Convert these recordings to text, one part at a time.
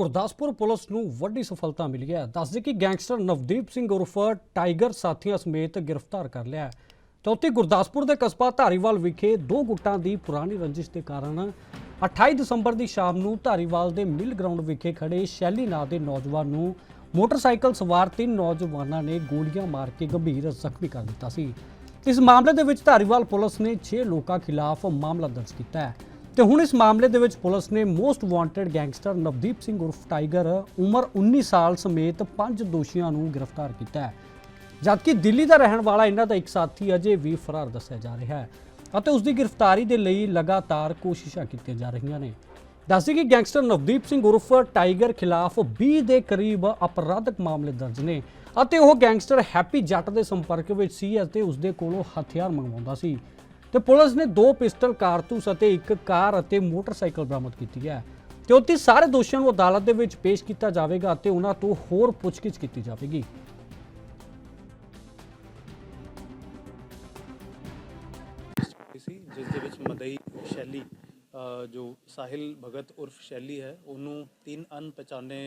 Gurdaspur police ਨੂੰ ਵੱਡੀ ਸਫਲਤਾ ਮਿਲੀ ਹੈ। ਦੱਸਦੇ ਕਿ ਗੈਂਗਸਟਰ ਨਵਦੀਪ ਸਿੰਘ ਉਰਫ ਟਾਈਗਰ ਸਾਥੀਆਂ ਸਮੇਤ ਗ੍ਰਿਫਤਾਰ ਕਰ ਲਿਆ ਹੈ। ਉੱਥੇ ਗੁਰਦਾਸਪੁਰ ਦੇ ਕਸਬਾ ਧਾਰੀਵਾਲ ਵਿਖੇ ਦੋ ਗੁੱਟਾਂ ਦੀ ਪੁਰਾਣੀ ਰੰਜਿਸ਼ ਦੇ ਕਾਰਨ 28 ਦਸੰਬਰ ਦੀ ਸ਼ਾਮ ਨੂੰ ਧਾਰੀਵਾਲ ਦੇ ਮਿਲ ਗਰਾਊਂਡ ਵਿਖੇ ਖੜੇ ਸ਼ੈਲੀ ਨਾਂ ਦੇ ਨੌਜਵਾਨ ਨੂੰ ਮੋਟਰਸਾਈਕਲ ਸਵਾਰ ਤਿੰਨ ਨੌਜਵਾਨਾਂ ਨੇ ਗੋਲੀਆਂ ਮਾਰ ਕੇ ਗੰਭੀਰ ਜ਼ਖਮੀ ਕਰ ਦਿੱਤਾ ਸੀ। ਇਸ ਮਾਮਲੇ ਦੇ ਵਿੱਚ ਧਾਰੀਵਾਲ ਪੁਲਿਸ ਨੇ 6 ਲੋਕਾਂ ਖਿਲਾਫ ਮਾਮਲਾ ਦਰਜ ਕੀਤਾ ਹੈ। ਤੇ ਹੁਣ ਇਸ ਮਾਮਲੇ ਦੇ ਵਿੱਚ ਪੁਲਿਸ ਨੇ most wanted gangster Navdeep Singh ਉਰਫ ਟਾਈਗਰ ਉਮਰ 19 ਸਾਲ ਸਮੇਤ ਪੰਜ ਦੋਸ਼ੀਆਂ ਨੂੰ ਗ੍ਰਿਫਤਾਰ ਕੀਤਾ ਹੈ। ਜਦਕਿ ਦਿੱਲੀ ਦਾ ਰਹਿਣ ਵਾਲਾ ਇਹਨਾਂ ਦਾ ਇੱਕ ਸਾਥੀ ਅਜੇ ਵੀ ਫਰਾਰ ਦੱਸਿਆ ਜਾ ਰਿਹਾ ਹੈ ਅਤੇ ਉਸ ਦੀ ਗ੍ਰਿਫਤਾਰੀ ਦੇ ਲਈ ਲਗਾਤਾਰ ਕੋਸ਼ਿਸ਼ਾਂ ਕੀਤੀਆਂ ਜਾ ਰਹੀਆਂ ਨੇ। ਦੱਸਦੇ ਕਿ ਗੈਂਗਸਟਰ ਨਵਦੀਪ ਸਿੰਘ ਉਰਫ ਟਾਈਗਰ ਖਿਲਾਫ 20 ਦੇ ਕਰੀਬ ਅਪਰਾਧਕ ਮਾਮਲੇ ਦਰਜ ਨੇ ਅਤੇ ਉਹ ਗੈਂਗਸਟਰ ਹੈਪੀ ਜੱਟ ਦੇ ਸੰਪਰਕ ਵਿੱਚ ਸੀ ਅਤੇ ਉਸ ਦੇ ਕੋਲੋਂ ਹਥਿਆਰ ਮੰਗਵਾਉਂਦਾ ਸੀ। ਤੇ ਪੁਲਿਸ ਨੇ ਦੋ ਪਿਸਟਲ ਕਾਰਤੂਸ ਅਤੇ ਇੱਕ ਕਾਰ ਅਤੇ ਮੋਟਰਸਾਈਕਲ ਬਰਾਮਦ ਕੀਤੀ ਹੈ ਤੇ ਉੱਥੇ ਸਾਰੇ ਦੋਸ਼ੀਆਂ ਨੂੰ ਅਦਾਲਤ ਦੇ ਵਿੱਚ ਪੇਸ਼ ਕੀਤਾ ਜਾਵੇਗਾ ਅਤੇ ਉਹਨਾਂ ਤੋਂ ਹੋਰ ਪੁੱਛਗਿੱਛ ਕੀਤੀ ਜਾਵੇਗੀ। ਸੀ ਜਿਸ ਦੇ ਵਿੱਚ ਮਦਈ ਸ਼ੈਲੀ ਜੋ ਸਾਹਿਲ ਭਗਤ ਉਰਫ ਸ਼ੈਲੀ ਹੈ ਉਹਨੂੰ ਤਿੰਨ ਅਣਪਛਾਣੇ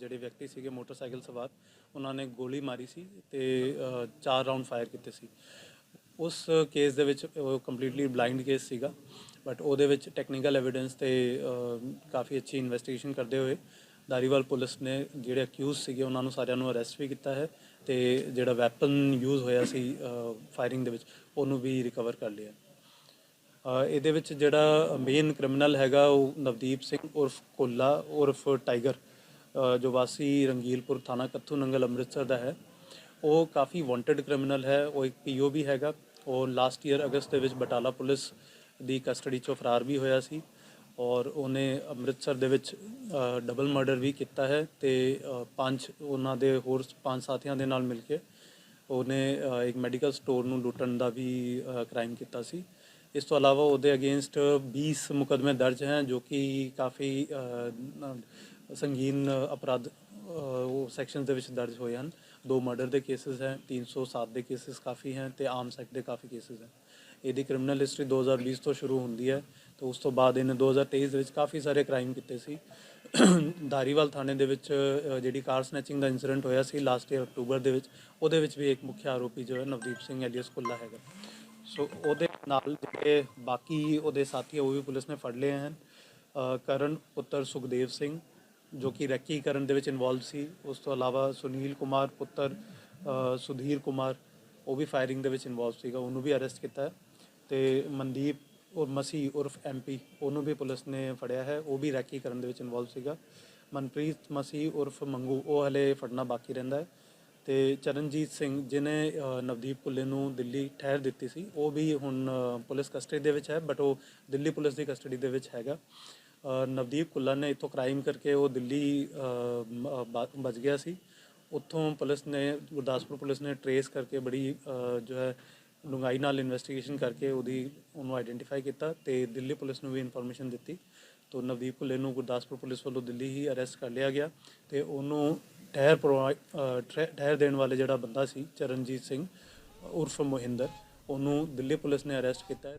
ਜਿਹੜੇ ਵਿਅਕਤੀ ਸੀਗੇ ਮੋਟਰਸਾਈਕਲ ਸਵਾਰ ਉਹਨਾਂ ਨੇ ਗੋਲੀ ਮਾਰੀ ਸੀ ਤੇ ਅ, ਚਾਰ ਰਾਉਂਡ ਫਾਇਰ ਕੀਤੇ ਸੀ। ਉਸ ਕੇਸ ਦੇ ਵਿੱਚ ਉਹ ਕੰਪਲੀਟਲੀ ਬਲਾਈਂਡ ਕੇਸ ਸੀਗਾ ਬਟ ਉਹਦੇ ਵਿੱਚ ਟੈਕਨੀਕਲ ਐਵੀਡੈਂਸ ਤੇ ਕਾਫੀ ਅੱਛੀ ਇਨਵੈਸਟੀਗੇਸ਼ਨ ਕਰਦੇ ਹੋਏ ਦਾਰੀਵਾਲ ਪੁਲਿਸ ਨੇ ਜਿਹੜੇ ਅਕਿਊਜ਼ ਸੀਗੇ ਉਹਨਾਂ ਨੂੰ ਸਾਰਿਆਂ ਨੂੰ ਅਰੈਸਟ ਵੀ ਕੀਤਾ ਹੈ ਤੇ ਜਿਹੜਾ ਵੈਪਨ ਯੂਜ਼ ਹੋਇਆ ਸੀ ਫਾਇਰਿੰਗ ਦੇ ਵਿੱਚ ਉਹਨੂੰ ਵੀ ਰਿਕਵਰ ਕਰ ਲਿਆ। ਇਹਦੇ ਵਿੱਚ ਜਿਹੜਾ ਮੇਨ ਕ੍ਰਿਮੀਨਲ ਹੈਗਾ ਉਹ ਨਵਦੀਪ ਸਿੰਘ ਉਰਫ ਕੋਲਾ ਉਰਫ ਟਾਈਗਰ ਜੋ ਵਾਸੀ ਰੰਗੀਲਪੁਰ ਥਾਣਾ ਕੱਥੂ ਨੰਗਲ ਅੰਮ੍ਰਿਤਸਰ ਦਾ ਹੈ। ਉਹ ਕਾਫੀ ਵਾਂਟਡ ਕ੍ਰਿਮੀਨਲ ਹੈ, ਉਹ ਇੱਕ ਪੀਓ ਵੀ ਹੈਗਾ। ਉਹ ਲਾਸਟ ਈਅਰ ਅਗਸਤ ਦੇ ਵਿੱਚ ਬਟਾਲਾ ਪੁਲਿਸ ਦੀ ਕਸਟਡੀ ਚੋਂ ਫਰਾਰ ਵੀ ਹੋਇਆ ਸੀ ਔਰ ਉਹਨੇ ਅੰਮ੍ਰਿਤਸਰ ਦੇ ਵਿੱਚ ਡਬਲ ਮਰਡਰ ਵੀ ਕੀਤਾ ਹੈ ਤੇ ਪੰਜ ਉਹਨਾਂ ਦੇ ਹੋਰ ਪੰਜ ਸਾਥੀਆਂ ਦੇ ਨਾਲ ਮਿਲ ਕੇ ਉਹਨੇ ਇੱਕ ਮੈਡੀਕਲ ਸਟੋਰ ਨੂੰ ਲੁੱਟਣ ਦਾ ਵੀ ਕ੍ਰਾਈਮ ਕੀਤਾ ਸੀ। ਇਸ ਤੋਂ ਇਲਾਵਾ ਉਹਦੇ ਅਗੇਂਸਟ 20 ਮੁਕਦਮੇ ਦਰਜ ਹਨ ਜੋ ਕਿ ਕਾਫੀ ਸੰਗੀਨ ਅਪਰਾਧ ਉਹ ਸੈਕਸ਼ਨਸ ਦੇ ਵਿੱਚ ਦਰਜ ਹੋਏ ਹਨ। ਦੋ ਮਰਡਰ ਦੇ ਕੇਸਸ ਹੈ 307 ਦੇ ਕੇਸਸ ਕਾਫੀ ਹੈ ਤੇ ਆਮ ਸੈਕਟ ਦੇ ਕਾਫੀ ਕੇਸਸ ਹੈ। ਇਹਦੀ ਕ੍ਰਿਮੀਨਲ ਹਿਸਟਰੀ 2020 ਤੋਂ ਸ਼ੁਰੂ ਹੁੰਦੀ ਹੈ ਤੇ ਉਸ ਤੋਂ ਬਾਅਦ ਇਹਨੇ 2023 ਦੇ ਵਿੱਚ ਕਾਫੀ ਸਾਰੇ ਕ੍ਰਾਈਮ ਕੀਤੇ ਸੀ। ਧਾਰੀਵਾਲ ਥਾਣੇ ਦੇ ਵਿੱਚ ਜਿਹੜੀ ਕਾਰ ਸਨੈਚਿੰਗ ਦਾ ਇਨਸੀਡੈਂਟ ਹੋਇਆ ਸੀ ਲਾਸਟ ਈਅਰ ਅਕਤੂਬਰ ਦੇ ਵਿੱਚ, ਉਹਦੇ ਵਿੱਚ ਵੀ ਇੱਕ ਮੁੱਖ ਆਰੋਪੀ ਜੋ ਹੈ ਨਵਦੀਪ ਸਿੰਘ ਐਲੀਅਸ ਕੁੱਲਾ ਹੈਗਾ। ਸੋ ਉਹਦੇ ਨਾਲ ਜਿਹੜੇ ਬਾਕੀ ਉਹਦੇ ਸਾਥੀ ਉਹ ਵੀ ਪੁਲਿਸ ਨੇ ਫੜ ਲਏ ਹਨ। ਕਰਨ ਪੁੱਤਰ ਸੁਖਦੇਵ ਸਿੰਘ ਜੋ ਕਿ ਰੈਕੀ ਕਰਨ ਦੇ ਵਿੱਚ ਇਨਵੋਲਵ ਸੀ, ਉਸ ਤੋਂ ਇਲਾਵਾ ਸੁਨੀਲ ਕੁਮਾਰ ਪੁੱਤਰ ਸੁਧੀਰ ਕੁਮਾਰ, ਉਹ ਵੀ ਫਾਇਰਿੰਗ ਦੇ ਵਿੱਚ ਇਨਵੋਲਵ ਸੀਗਾ, ਉਹਨੂੰ ਵੀ ਅਰੈਸਟ ਕੀਤਾ ਹੈ ਤੇ ਮਨਦੀਪ ਔਰ ਮਸੀ ਉਰਫ ਐਮਪੀ ਉਹਨੂੰ ਵੀ ਪੁਲਿਸ ਨੇ ਫੜਿਆ ਹੈ, ਉਹ ਵੀ ਰੈਕੀ ਕਰਨ ਦੇ ਵਿੱਚ ਇਨਵੋਲਵ ਸੀਗਾ। ਮਨਪ੍ਰੀਤ ਮਸੀ ਉਰਫ ਮੰਗੂ, ਉਹ ਹਲੇ ਫੜਨਾ ਬਾਕੀ ਰਹਿੰਦਾ ਹੈ। ਤੇ ਚਰਨਜੀਤ ਸਿੰਘ ਜਿਨੇ ਨਵਦੀਪ ਪੁੱਲੇ ਨੂੰ ਦਿੱਲੀ ਠਹਿਰ ਦਿੱਤੀ ਸੀ, ਉਹ ਵੀ ਹੁਣ ਪੁਲਿਸ ਕਸਟਡੀ ਦੇ ਵਿੱਚ ਹੈ ਬਟ ਉਹ ਦਿੱਲੀ ਪੁਲਿਸ ਦੀ ਕਸਟਡੀ ਦੇ ਵਿੱਚ ਹੈਗਾ। ਨਵਦੀਪ ਕੁੱਲਾ ਨੇ ਇਥੋਂ ਕ੍ਰਾਈਮ ਕਰਕੇ ਉਹ ਦਿੱਲੀ ਬਚ ਗਿਆ ਸੀ। ਉੱਥੋਂ ਪੁਲਿਸ ਨੇ, ਗੁਰਦਾਸਪੁਰ ਪੁਲਿਸ ਨੇ ਟਰੇਸ ਕਰਕੇ ਬੜੀ ਜੋ ਹੈ ਡੂੰਘਾਈ ਨਾਲ ਇਨਵੈਸਟੀਗੇਸ਼ਨ ਕਰਕੇ ਉਹਦੀ, ਉਹਨੂੰ ਆਈਡੈਂਟੀਫਾਈ ਕੀਤਾ ਤੇ ਦਿੱਲੀ ਪੁਲਿਸ ਨੂੰ ਵੀ ਇਨਫੋਰਮੇਸ਼ਨ ਦਿੱਤੀ। ਤੋਂ ਨਵਦੀਪ ਭੁੱਲੇ ਨੂੰ ਗੁਰਦਾਸਪੁਰ ਪੁਲਿਸ ਵੱਲੋਂ ਦਿੱਲੀ ਹੀ ਅਰੈਸਟ ਕਰ ਲਿਆ ਗਿਆ ਤੇ ਉਹਨੂੰ ਠਹਿਰ ਪ੍ਰੋਵਾਈ- ਅ, ਠਹਿ- ਦੇਣ ਵਾਲੇ ਜਿਹੜਾ ਬੰਦਾ ਸੀ ਚਰਨਜੀਤ ਸਿੰਘ ਉਰਫ ਮੋਹਿੰਦਰ ਉਹਨੂੰ ਦਿੱਲੀ ਪੁਲਿਸ ਨੇ ਅਰੈਸਟ ਕੀਤਾ ਹੈ।